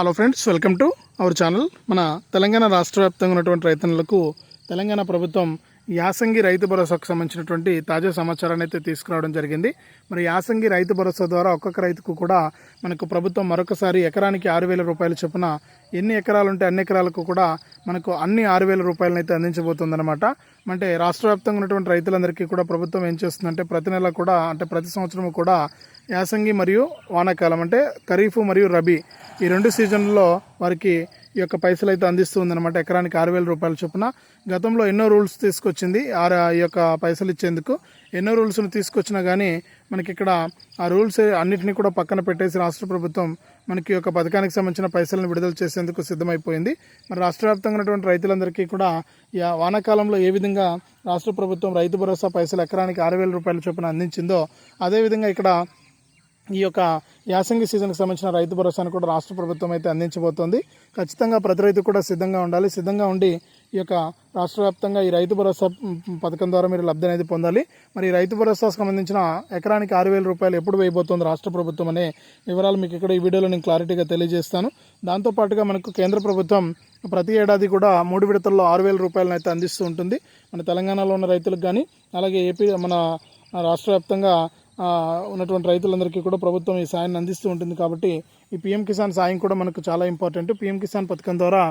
Hello friends welcome to our channel మన తెలంగాణ రాష్ట్ర వ్యాప్తంగా ఉన్నటువంటి రైతన్నులకు తెలంగాణ ప్రభుత్వం యాసంగి రైతు భరోసాకు సంబంధించినటువంటి తాజా సమాచారాన్ని అయితే తీసుకురావడం జరిగింది. మరి యాసంగి రైతు భరోసా ద్వారా ఒక్కొక్క రైతుకు కూడా మనకు ప్రభుత్వం మరొకసారి ఎకరానికి ఆరు వేల రూపాయల చొప్పున ఎన్ని ఎకరాలు ఉంటే అన్ని ఎకరాలకు కూడా మనకు అన్ని ఆరు వేల రూపాయలను అయితే అందించబోతుందన్నమాట. అంటే రాష్ట్ర వ్యాప్తంగా ఉన్నటువంటి రైతులందరికీ కూడా ప్రభుత్వం ఏం చేస్తుందంటే ప్రతి నెల కూడా అంటే ప్రతి సంవత్సరం కూడా యాసంగి మరియు వానాకాలం అంటే ఖరీఫ్ మరియు రబీ ఈ రెండు సీజన్లలో వారికి ఈ యొక్క పైసలు అయితే అందిస్తుందన్నమాట. ఎకరానికి ఆరు వేల రూపాయల చొప్పున. గతంలో ఎన్నో రూల్స్ తీసుకొచ్చింది. ఆరు ఈ యొక్క పైసలు ఇచ్చేందుకు ఎన్నో రూల్స్ను తీసుకొచ్చినా కానీ మనకి ఇక్కడ ఆ రూల్స్ అన్నింటినీ కూడా పక్కన పెట్టేసి రాష్ట్ర ప్రభుత్వం మనకి ఈ యొక్క పథకానికి సంబంధించిన పైసలను విడుదల చేసేందుకు సిద్ధమైపోయింది. మరి రాష్ట్ర వ్యాప్తంగా ఉన్నటువంటి రైతులందరికీ కూడా ఈ వానాకాలంలో ఏ విధంగా రాష్ట్ర ప్రభుత్వం రైతు భరోసా పైసలు ఎకరానికి ఆరు వేల రూపాయల చొప్పున అందించిందో అదేవిధంగా ఇక్కడ ఈ యొక్క యాసంగి సీజన్కి సంబంధించిన రైతు భరోసాను కూడా రాష్ట్ర ప్రభుత్వం అయితే అందించబోతోంది. ఖచ్చితంగా ప్రతి రైతు కూడా సిద్ధంగా ఉండాలి. సిద్ధంగా ఉండి ఈ యొక్క రాష్ట్ర వ్యాప్తంగా ఈ రైతు భరోసా పథకం ద్వారా మీరు లబ్ధి అనేది పొందాలి. మరి రైతు భరోసాకు సంబంధించిన ఎకరానికి ఆరు వేల రూపాయలు ఎప్పుడు వేయబోతోంది రాష్ట్ర ప్రభుత్వం అనే వివరాలు మీకు ఇక్కడ ఈ వీడియోలో నేను క్లారిటీగా తెలియజేస్తాను. దాంతోపాటుగా మనకు కేంద్ర ప్రభుత్వం ప్రతి ఏడాది కూడా మూడు విడతల్లో ఆరు వేల రూపాయలను అయితే అందిస్తూ ఉంటుంది. మన తెలంగాణలో ఉన్న రైతులకు కానీ అలాగే ఏపీ మన రాష్ట్ర వ్యాప్తంగా ఉన్నటువంటి రైతులందరికీ కూడా ప్రభుత్వం ఈ సాయాన్ని అందిస్తూ ఉంటుంది కాబట్టి ఈ పిఎం కిసాన్ సాయం కూడా మనకు చాలా ఇంపార్టెంట్. పిఎం కిసాన్ పథకం ద్వారా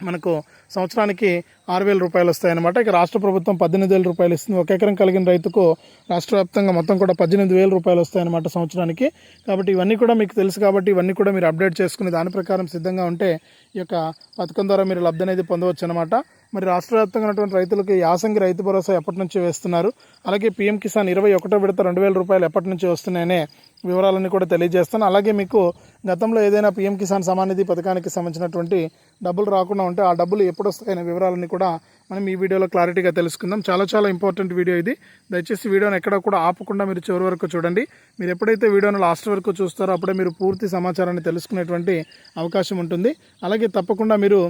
మనకు సంవత్సరానికి ఆరు వేల రూపాయలు వస్తాయన్నమాట. ఇక రాష్ట్ర ప్రభుత్వం పద్దెనిమిది వేల రూపాయలు ఇస్తుంది. ఒక ఎకరం కలిగిన రైతుకు రాష్ట్ర వ్యాప్తంగా మొత్తం కూడా పద్దెనిమిది వేల రూపాయలు వస్తాయన్నమాట సంవత్సరానికి. కాబట్టి ఇవన్నీ కూడా మీకు తెలుసు కాబట్టి ఇవన్నీ కూడా మీరు అప్డేట్ చేసుకుని దాని ప్రకారం సిద్ధంగా ఉంటే ఈ యొక్క పథకం ద్వారా మీరు లబ్ధి అనేది పొందవచ్చు అనమాట మరి రాష్ట్ర వ్యాప్తంగా ఉన్నటువంటి రైతులకు యాసంగి రైతు భరోసా ఎప్పటి నుంచి వేస్తున్నారు? అలాగే పీఎం కిసాన్ ఇరవై ఒకటో విడత రెండు వేల రూపాయలు ఎప్పటి నుంచి వస్తున్నాయనే వివరాలన్నీ కూడా తెలియజేస్తాను. అలాగే మీకు గతంలో ఏదైనా పీఎం కిసాన్ సమానిధి పథకానికి సంబంధించినటువంటి డబ్బులు రాకుండా ఉంటే ఆ డబ్బులు ఎప్పుడు వస్తాయనే వివరాలన్నీ కూడా మనం ఈ వీడియోలో క్లారిటీగా తెలుసుకుందాం. చాలా చాలా ఇంపార్టెంట్ వీడియో ఇది. దయచేసి వీడియోని ఎక్కడ కూడా ఆపకుండా మీరు చివరి వరకు చూడండి. మీరు ఎప్పుడైతే వీడియోను లాస్ట్ వరకు చూస్తారో అప్పుడే మీరు పూర్తి సమాచారాన్ని తెలుసుకునేటువంటి అవకాశం ఉంటుంది. అలాగే తప్పకుండా మీరు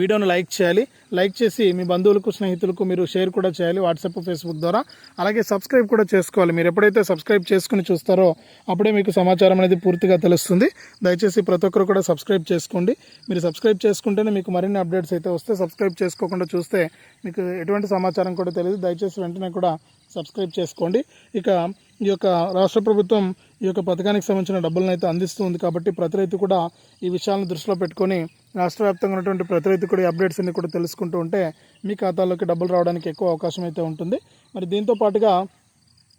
వీడియోను లైక్ చేయాలి. లైక్ చేసి మీ బంధువులకు స్నేహితులకు మీరు షేర్ కూడా చేయాలి వాట్సాప్ ఫేస్బుక్ ద్వారా. అలాగే సబ్స్క్రైబ్ కూడా చేసుకోవాలి. మీరు ఎప్పుడైతే సబ్స్క్రైబ్ చేసుకుని చూస్తారో అప్పుడే మీకు సమాచారం అనేది పూర్తిగా తెలుస్తుంది. దయచేసి ప్రతి ఒక్కరు కూడా సబ్స్క్రైబ్ చేసుకోండి. మీరు సబ్స్క్రైబ్ చేసుకుంటేనే మీకు మరిన్ని అప్డేట్స్ అయితే వస్తే సబ్స్క్రైబ్ చేసుకోకుండా చూస్తే మీకు ఎటువంటి సమాచారం కూడా తెలియదు. దయచేసి వెంటనే కూడా సబ్స్క్రైబ్ చేసుకోండి. ఇక ఈ యొక్క రాష్ట్ర ప్రభుత్వం ఈ యొక్క పథకానికి సంబంధించిన డబ్బులను అయితే అందిస్తుంది కాబట్టి ప్రతి రైతు కూడా ఈ విషయాలను దృష్టిలో పెట్టుకొని రాష్ట్ర వ్యాప్తంగా ఉన్నటువంటి ప్రతి రైతు కూడా అప్డేట్స్ అన్ని కూడా తెలుసుకుంటూ ఉంటే మీ ఖాతాలోకి డబ్బులు రావడానికి ఎక్కువ అవకాశం అయితే ఉంటుంది. మరి దీంతో పాటుగా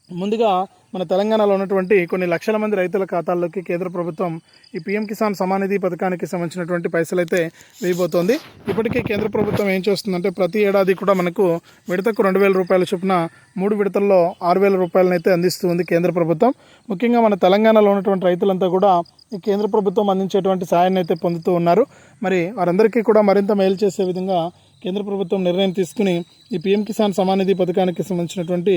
ముందుగా మన తెలంగాణలో ఉన్నటువంటి కొన్ని లక్షల మంది రైతుల ఖాతాల్లోకి కేంద్ర ప్రభుత్వం ఈ పీఎం కిసాన్ సమానిధి పథకానికి సంబంధించినటువంటి పైసలు అయితే వేయబోతోంది. ఇప్పటికే కేంద్ర ప్రభుత్వం ఏం చేస్తుందంటే ప్రతి ఏడాది కూడా మనకు విడతకు రెండు వేల రూపాయల చొప్పున మూడు విడతల్లో ఆరు వేల రూపాయలనైతే అందిస్తుంది కేంద్ర ప్రభుత్వం. ముఖ్యంగా మన తెలంగాణలో ఉన్నటువంటి రైతులంతా కూడా ఈ కేంద్ర ప్రభుత్వం అందించేటువంటి సాయాన్ని అయితే పొందుతూ ఉన్నారు. మరి వారందరికీ కూడా మరింత మేలు చేసే విధంగా కేంద్ర ప్రభుత్వం నిర్ణయం తీసుకుని ఈ పీఎం కిసాన్ సమానిధి పథకానికి సంబంధించినటువంటి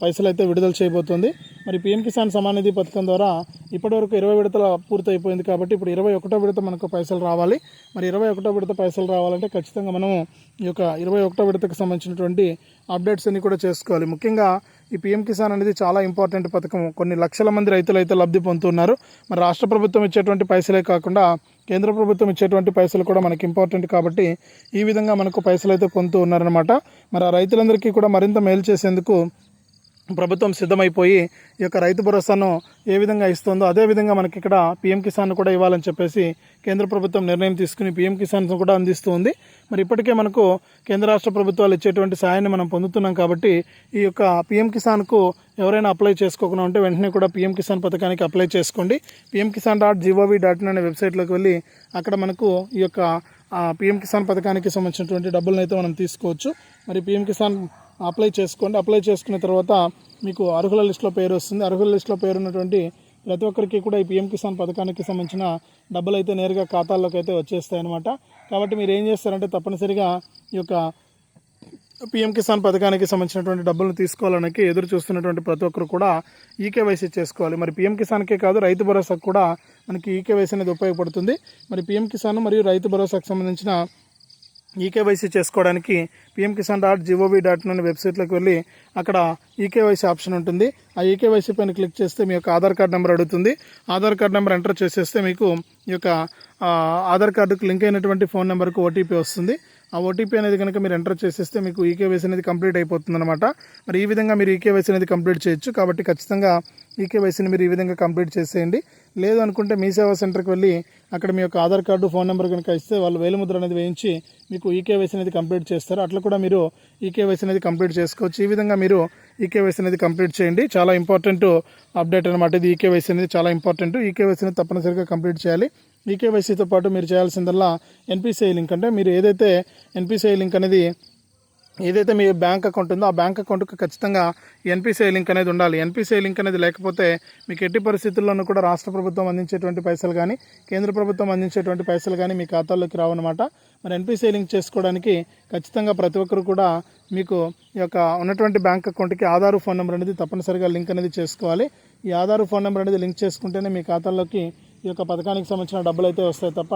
పైసలు అయితే విడుదల చేయబోతోంది. మరి పీఎం కిసాన్ సమానిధి పథకం ద్వారా ఇప్పటివరకు ఇరవై విడతల పూర్తయిపోయింది కాబట్టి ఇప్పుడు ఇరవై ఒకటో విడత మనకు పైసలు రావాలి. మరి ఇరవై ఒకటో విడత పైసలు రావాలంటే ఖచ్చితంగా మనము ఈ యొక్క ఇరవై ఒకటో విడతకు సంబంధించినటువంటి అప్డేట్స్ అన్ని కూడా చేసుకోవాలి. ముఖ్యంగా ఈ పీఎం కిసాన్ అనేది చాలా ఇంపార్టెంట్ పథకం. కొన్ని లక్షల మంది రైతులు అయితే లబ్ధి పొందుతున్నారు. మరి రాష్ట్ర ప్రభుత్వం ఇచ్చేటువంటి పైసలే కాకుండా కేంద్ర ప్రభుత్వం ఇచ్చేటువంటి పైసలు కూడా మనకి ఇంపార్టెంట్ కాబట్టి ఈ విధంగా మనకు పైసలు అయితే పొందుతూ ఉన్నారనమాట మరి ఆ రైతులందరికీ కూడా మరింత మేలు చేసేందుకు ప్రభుత్వం సిద్ధమైపోయి ఈ యొక్క రైతు భరోసాను ఏ విధంగా ఇస్తుందో అదే విధంగా మనకి ఇక్కడ పీఎం కిసాన్ కూడా ఇవ్వాలని చెప్పేసి కేంద్ర ప్రభుత్వం నిర్ణయం తీసుకుని పీఎం కిసాన్ కూడా అందిస్తుంది మరి ఇప్పటికే మనకు కేంద్ర రాష్ట్ర ప్రభుత్వాలు ఇచ్చేటువంటి సాయాన్ని మనం పొందుతున్నాం కాబట్టి ఈ యొక్క పీఎం కిసాన్కు ఎవరైనా అప్లై చేసుకోకుండా ఉంటే వెంటనే కూడా పీఎం కిసాన్ పథకానికి అప్లై చేసుకోండి. PM Kisan dot GOV dot in అనే వెబ్సైట్లోకి వెళ్ళి అక్కడ మనకు ఈ యొక్క పీఎం కిసాన్ పథకానికి సంబంధించినటువంటి డబ్బులను అయితే మనం తీసుకోవచ్చు. మరి పీఎం కిసాన్ అప్లై చేసుకోండి. అప్లై చేసుకున్న తర్వాత మీకు అర్హుల లిస్టులో పేరు వస్తుంది. అర్హుల లిస్టులో పేరు ఉన్నటువంటి ప్రతి ఒక్కరికి కూడా ఈ పీఎం కిసాన్ పథకానికి సంబంధించిన డబ్బులు అయితే నేరుగా ఖాతాల్లోకి అయితే వచ్చేస్తాయి అనమాట కాబట్టి మీరు ఏం చేస్తారంటే తప్పనిసరిగా ఈ యొక్క పీఎం కిసాన్ పథకానికి సంబంధించినటువంటి డబ్బులను తీసుకోవాలనికి ఎదురు చూస్తున్నటువంటి ప్రతి ఒక్కరు కూడా ఈకేవైసీ చేసుకోవాలి. మరి పీఎం కిసాన్కే కాదు రైతు భరోసాకు కూడా మనకి ఈకేవైసీ అనేది ఉపయోగపడుతుంది. మరి పీఎం కిసాన్ మరియు రైతు భరోసాకు సంబంధించిన ఈకేవైసీ చేసుకోవడానికి PM Kisan dot GOV dot in అనే వెబ్సైట్లోకి వెళ్ళి అక్కడ ఈకేవైసీ ఆప్షన్ ఉంటుంది. ఆ ఈకేవైసీ పైన క్లిక్ చేస్తే మీ యొక్క ఆధార్ కార్డ్ నెంబర్ అడుగుతుంది. ఆధార్ కార్డ్ నెంబర్ ఎంటర్ చేసేస్తే మీకు ఈ యొక్క ఆధార్ కార్డుకు లింక్ అయినటువంటి ఫోన్ నెంబర్కు ఓటీపీ వస్తుంది. ఆ ఓటీపీ అనేది కనుక మీరు ఎంటర్ చేసేస్తే మీకు ఈకేవైసీ అనేది కంప్లీట్ అయిపోతుంది అనమాట మరి ఈ విధంగా మీరు ఈకేవైసీ అనేది కంప్లీట్ చేయొచ్చు. కాబట్టి ఖచ్చితంగా ఈకేవైసీని మీరు ఈ విధంగా కంప్లీట్ చేసేయండి. లేదు అనుకుంటే మీ సేవా సెంటర్కి వెళ్ళి అక్కడ మీ యొక్క ఆధార్ కార్డు ఫోన్ నెంబర్ కనుక ఇస్తే వాళ్ళు వేలిముద్ర అనేది వేయించి మీకు ఈకేవైసీ అనేది కంప్లీట్ చేస్తారు. అట్లా కూడా మీరు ఈకేవైసీ అనేది కంప్లీట్ చేసుకోవచ్చు. ఈ విధంగా మీరు ఈకేవైసీ అనేది కంప్లీట్ చేయండి. చాలా ఇంపార్టెంట్ అప్డేట్ అనమాట ఇది ఈకేవైసీ అనేది చాలా ఇంపార్టెంట్. ఈకేవైసీ అనేది తప్పనిసరిగా కంప్లీట్ చేయాలి. ఈకేవైసీతో పాటు మీరు చేయాల్సిందల్లా ఎన్పిసిఐ లింక్. అంటే మీరు ఏదైతే ఎన్పిసిఐ లింక్ అనేది ఏదైతే మీ బ్యాంక్ అకౌంట్ ఉందో ఆ బ్యాంక్ అకౌంట్కి ఖచ్చితంగా ఎన్పిసిఐ లింక్ అనేది ఉండాలి. ఎన్పిసిఐ లింక్ అనేది లేకపోతే మీకు ఎట్టి పరిస్థితుల్లోనూ కూడా రాష్ట్ర ప్రభుత్వం అందించేటువంటి పైసలు కానీ కేంద్ర ప్రభుత్వం అందించేటువంటి పైసలు కానీ మీ ఖాతాల్లోకి రావన్నమాట. మరి ఎన్పిసిఐ లింక్ చేసుకోవడానికి ఖచ్చితంగా ప్రతి ఒక్కరు కూడా మీకు ఈ యొక్క ఉన్నటువంటి బ్యాంక్ అకౌంట్కి ఆధార్ ఫోన్ నెంబర్ అనేది తప్పనిసరిగా లింక్ అనేది చేసుకోవాలి. ఈ ఆధార్ ఫోన్ నెంబర్ అనేది లింక్ చేసుకుంటేనే మీ ఖాతాల్లోకి ఈ యొక్క పథకానికి సంబంధించిన డబ్బులు అయితే వస్తాయి తప్ప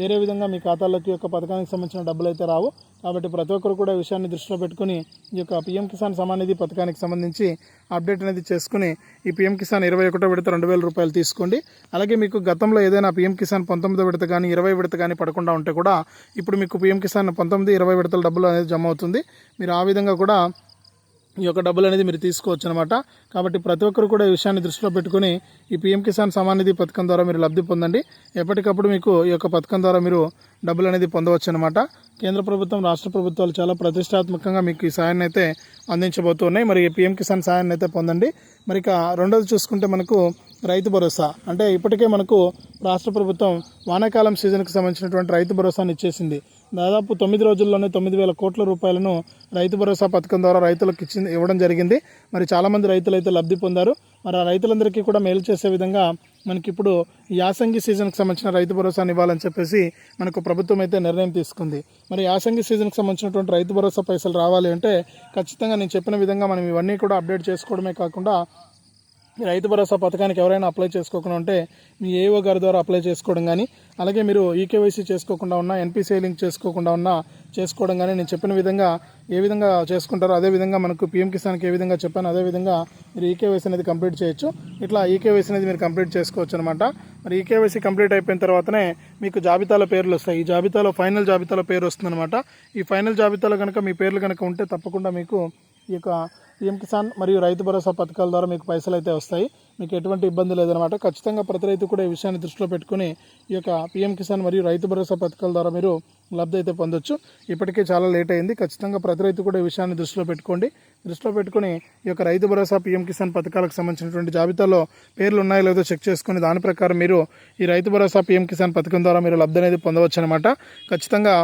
వేరే విధంగా మీ ఖాతాలోకి యొక్క పథకానికి సంబంధించిన డబ్బులు అయితే రావు. కాబట్టి ప్రతి ఒక్కరు కూడా విషయాన్ని దృష్టిలో పెట్టుకుని ఈ యొక్క పిఎం కిసాన్ సమాన్ నిధి పథకానికి సంబంధించి అప్డేట్ అనేది చేసుకుని ఈ పిఎం కిసాన్ ఇరవై ఒకటో విడత రెండు వేల రూపాయలు తీసుకోండి. అలాగే మీకు గతంలో ఏదైనా పిఎం కిసాన్ పంతొమ్మిదో విడత కానీ ఇరవై విడత కానీ పడకుండా ఉంటే కూడా ఇప్పుడు మీకు పిఎం కిసాన్ పంతొమ్మిది ఇరవై విడతల డబ్బులు అనేది జమ అవుతుంది. మీరు ఆ విధంగా కూడా ఈ యొక్క డబ్బులు అనేది మీరు తీసుకోవచ్చు అనమాట కాబట్టి ప్రతి ఒక్కరు కూడా ఈ విషయాన్ని దృష్టిలో పెట్టుకుని ఈ పీఎం కిసాన్ సమాన్ నిధి పథకం ద్వారా మీరు లబ్ధి పొందండి. ఎప్పటికప్పుడు మీకు ఈ యొక్క పథకం ద్వారా మీరు డబ్బులు అనేది పొందవచ్చు అనమాట కేంద్ర ప్రభుత్వం రాష్ట్ర ప్రభుత్వాలు చాలా ప్రతిష్టాత్మకంగా మీకు ఈ సాయాన్ని అయితే అందించబోతున్నాయి. మరి ఈ పీఎం కిసాన్ సాయాన్ని అయితే పొందండి. మరి ఇక రెండోది చూసుకుంటే మనకు రైతు భరోసా. అంటే ఇప్పటికే మనకు రాష్ట్ర ప్రభుత్వం వానాకాలం సీజన్కి సంబంధించినటువంటి రైతు భరోసాను ఇచ్చేసింది. దాదాపు తొమ్మిది రోజుల్లోనే తొమ్మిది వేల కోట్ల రూపాయలను రైతు భరోసా పథకం ద్వారా రైతులకు ఇచ్చింది ఇవ్వడం జరిగింది. మరి చాలామంది రైతులు అయితే లబ్ధి పొందారు. మరి ఆ రైతులందరికీ కూడా మేలు చేసే విధంగా మనకి ఇప్పుడు యాసంగి సీజన్కి సంబంధించిన రైతు భరోసాని ఇవ్వాలని చెప్పేసి మనకు ప్రభుత్వం అయితే నిర్ణయం తీసుకుంది. మరి యాసంగి సీజన్కి సంబంధించినటువంటి రైతు భరోసా పైసలు రావాలి అంటే ఖచ్చితంగా నేను చెప్పిన విధంగా మనం ఇవన్నీ కూడా అప్డేట్ చేసుకోవడమే కాకుండా రైతు భరోసా పథకానికి ఎవరైనా అప్లై చేసుకోకుండా ఉంటే మీ ఏఓ గారి ద్వారా అప్లై చేసుకోవడం కానీ అలాగే మీరు ఈకేవైసీ చేసుకోకుండా ఉన్నా ఎన్పిసిఐ లింక్ చేసుకోకుండా ఉన్నా చేసుకోవడం కానీ నేను చెప్పిన విధంగా ఏ విధంగా చేసుకుంటారో అదే విధంగా మనకు పిఎం కిసాన్కి ఏ విధంగా చెప్పాను అదే విధంగా మీరు ఈకేవైసీ అనేది కంప్లీట్ చేయొచ్చు. ఇట్లా ఈకేవైసీ అనేది మీరు కంప్లీట్ చేసుకోవచ్చు అనమాట మరి ఈకేవైసీ కంప్లీట్ అయిపోయిన తర్వాతనే మీకు జాబితాలో పేర్లు వస్తాయి. ఈ జాబితాలో ఫైనల్ జాబితాలో పేరు వస్తుందన్నమాట. ఈ ఫైనల్ జాబితాలో కనుక మీ పేర్లు కనుక ఉంటే తప్పకుండా మీకు ఈ యొక్క పిఎం కిసాన్ మరియు రైతు భరోసా పథకాల ద్వారా మీకు పైసలు అయితే వస్తాయి. మీకు ఎటువంటి ఇబ్బంది లేదనమాట ఖచ్చితంగా ప్రతి రైతు కూడా ఈ విషయాన్ని దృష్టిలో పెట్టుకుని ఈ యొక్క పిఎం కిసాన్ మరియు రైతు భరోసా పథకాల ద్వారా మీరు లబ్ధి అయితే పొందొచ్చు. ఇప్పటికే చాలా లేట్ అయింది. ఖచ్చితంగా ప్రతి రైతు కూడా ఈ విషయాన్ని దృష్టిలో పెట్టుకోండి. దృష్టిలో పెట్టుకుని ఈ యొక్క రైతు భరోసా పిఎం కిసాన్ పథకాలకు సంబంధించినటువంటి జాబితాలో పేర్లు ఉన్నాయో లేదో చెక్ చేసుకుని దాని ప్రకారం మీరు ఈ రైతు భరోసా పీఎం కిసాన్ పథకం ద్వారా మీరు లబ్ధి అనేది పొందవచ్చు అనమాట ఖచ్చితంగా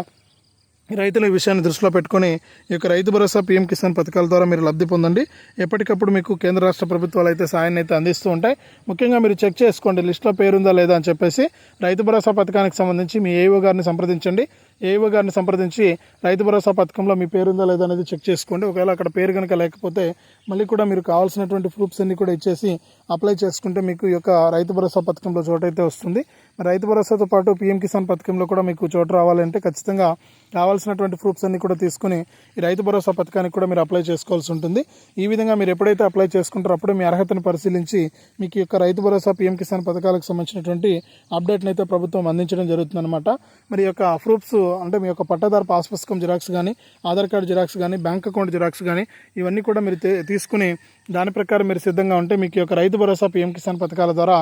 రైతుల విషయాన్ని దృష్టిలో పెట్టుకొని ఈ యొక్క రైతు భరోసా పీఎం కిసాన్ పథకాల ద్వారా మీరు లబ్ధి పొందండి. ఎప్పటికప్పుడు మీకు కేంద్ర రాష్ట్ర ప్రభుత్వాలు అయితే సాయాన్ని అయితే అందిస్తూ ఉంటాయి. ముఖ్యంగా మీరు చెక్ చేసుకోండి లిస్ట్లో పేరుందా లేదా అని చెప్పేసి రైతు భరోసా పథకానికి సంబంధించి మీ ఏఓ గారిని సంప్రదించండి. ఏఓ గారిని సంప్రదించి రైతు భరోసా పథకంలో మీ పేరుందా లేదా అనేది చెక్ చేసుకోండి. ఒకవేళ అక్కడ పేరు కనుక లేకపోతే మళ్ళీ కూడా మీరు కావాల్సినటువంటి ప్రూఫ్స్ అన్ని కూడా ఇచ్చేసి అప్లై చేసుకుంటే మీకు ఈ యొక్క రైతు భరోసా పథకంలో చోటైతే వస్తుంది. మరి రైతు భరోసాతో పాటు పీఎం కిసాన్ పథకంలో కూడా మీకు చోటు రావాలంటే ఖచ్చితంగా కావాల్సినటువంటి ప్రూఫ్స్ అన్ని కూడా తీసుకుని ఈ రైతు భరోసా పథకానికి కూడా మీరు అప్లై చేసుకోవాల్సి ఉంటుంది. ఈ విధంగా మీరు ఎప్పుడైతే అప్లై చేసుకుంటారో అప్పుడు మీ అర్హతను పరిశీలించి మీకు యొక్క రైతు భరోసా పీఎం కిసాన్ పథకాలకు సంబంధించినటువంటి అప్డేట్ని అయితే ప్రభుత్వం అందించడం జరుగుతుందన్నమాట. మరి యొక్క ప్రూఫ్స్ అంటే మీ యొక్క పట్టాదారు పాస్ పుస్తకం జిరాక్స్ కానీ ఆధార్ కార్డు జిరాక్స్ కానీ బ్యాంక్ అకౌంట్ జిరాక్స్ కానీ ఇవన్నీ కూడా మీరు తీసుకుని దాని ప్రకారం మీరు సిద్ధంగా ఉంటే మీకు యొక్క రైతు భరోసా పీఎం కిసాన్ పథకాల ద్వారా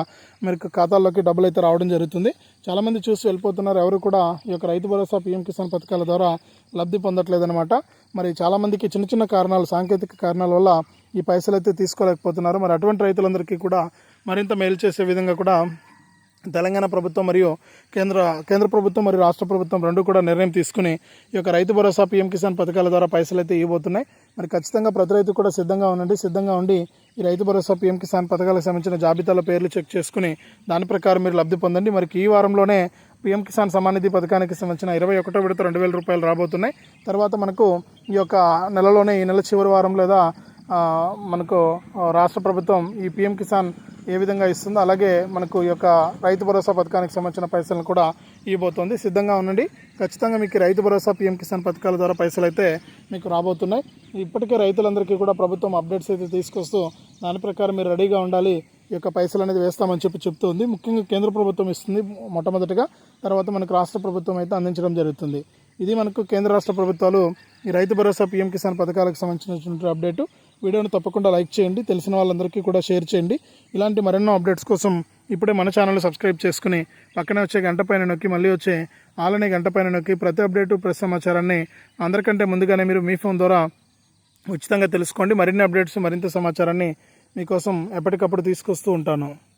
మీకు ఖాతాల్లోకి డబ్బులు అయితే రావడం జరుగుతుంది. చాలామంది చూసి వెళ్ళిపోతున్నారు. ఎవరు కూడా ఈ యొక్క రైతు భరోసా పీఎం కిసాన్ పథకాల ద్వారా లబ్ధి పొందట్లేదనమాట మరి చాలామందికి చిన్న చిన్న కారణాలు సాంకేతిక కారణాల వల్ల ఈ పైసలు అయితే తీసుకోలేకపోతున్నారు. మరి అటువంటి రైతులందరికీ కూడా మరింత మేలు చేసే విధంగా కూడా తెలంగాణ ప్రభుత్వం మరియు కేంద్ర కేంద్ర ప్రభుత్వం మరియు రాష్ట్ర ప్రభుత్వం రెండు కూడా నిర్ణయం తీసుకుని ఈ యొక్క రైతు భరోసా పీఎం కిసాన్ పథకాల ద్వారా పైసలు అయితే ఇవ్వబోతున్నాయి. మరి ఖచ్చితంగా ప్రతి రైతు కూడా సిద్ధంగా ఉండండి సిద్ధంగా ఉండి ఈ రైతు భరోసా పీఎం కిసాన్ పథకాలకు సంబంధించిన జాబితాలో పేర్లు చెక్ చేసుకుని దాని ప్రకారం మీరు లబ్ధి పొందండి. మరి ఈ వారంలోనే పీఎం కిసాన్ సమానిధి పథకానికి సంబంధించిన ఇరవై ఒకటో విడత రెండు వేల రూపాయలు రాబోతున్నాయి. తర్వాత మనకు ఈ యొక్క నెలలోనే ఈ నెల చివరి వారం లేదా మనకు రాష్ట్ర ప్రభుత్వం ఈ పిఎం కిసాన్ ఏ విధంగా ఇస్తుందో అలాగే మనకు ఈ యొక్క రైతు భరోసా పథకానికి సంబంధించిన పైసలను కూడా ఇవ్వబోతోంది. సిద్ధంగా ఉండండి. ఖచ్చితంగా మీకు రైతు భరోసా పిఎం కిసాన్ పథకాల ద్వారా పైసలు అయితే మీకు రాబోతున్నాయి. ఇప్పటికే రైతులందరికీ కూడా ప్రభుత్వం అప్డేట్స్ అయితే తీసుకొస్తూ దాని ప్రకారం మీరు రెడీగా ఉండాలి. ఈ యొక్క పైసలు అనేది వేస్తామని చెప్పి చెప్తుంది. ముఖ్యంగా కేంద్ర ప్రభుత్వం ఇస్తుంది మొట్టమొదటిగా. తర్వాత మనకు రాష్ట్ర ప్రభుత్వం అయితే అందించడం జరుగుతుంది. ఇది మనకు కేంద్ర రాష్ట్ర ప్రభుత్వాలు ఈ రైతు భరోసా పీఎం కిసాన్ పథకాలకు సంబంధించినటువంటి అప్డేటు. వీడియోను తప్పకుండా లైక్ చేయండి తెలిసిన వాళ్ళందరికీ కూడా షేర్ చేయండి. ఇలాంటి మరెన్నో అప్డేట్స్ కోసం ఇప్పుడే మన ఛానల్ సబ్స్క్రైబ్ చేసుకుని పక్కనే వచ్చే గంట పైన నొక్కి మళ్ళీ వచ్చే ఆలనే గంట పైన నొక్కి ప్రతి అప్డేటు ప్రతి సమాచారాన్ని అందరికంటే ముందుగానే మీరు మీ ఫోన్ ద్వారా ఉచితంగా తెలుసుకోండి. మరిన్ని అప్డేట్స్ మరింత సమాచారాన్ని మీకోసం ఎప్పటికప్పుడు తీసుకొస్తూ ఉంటాను.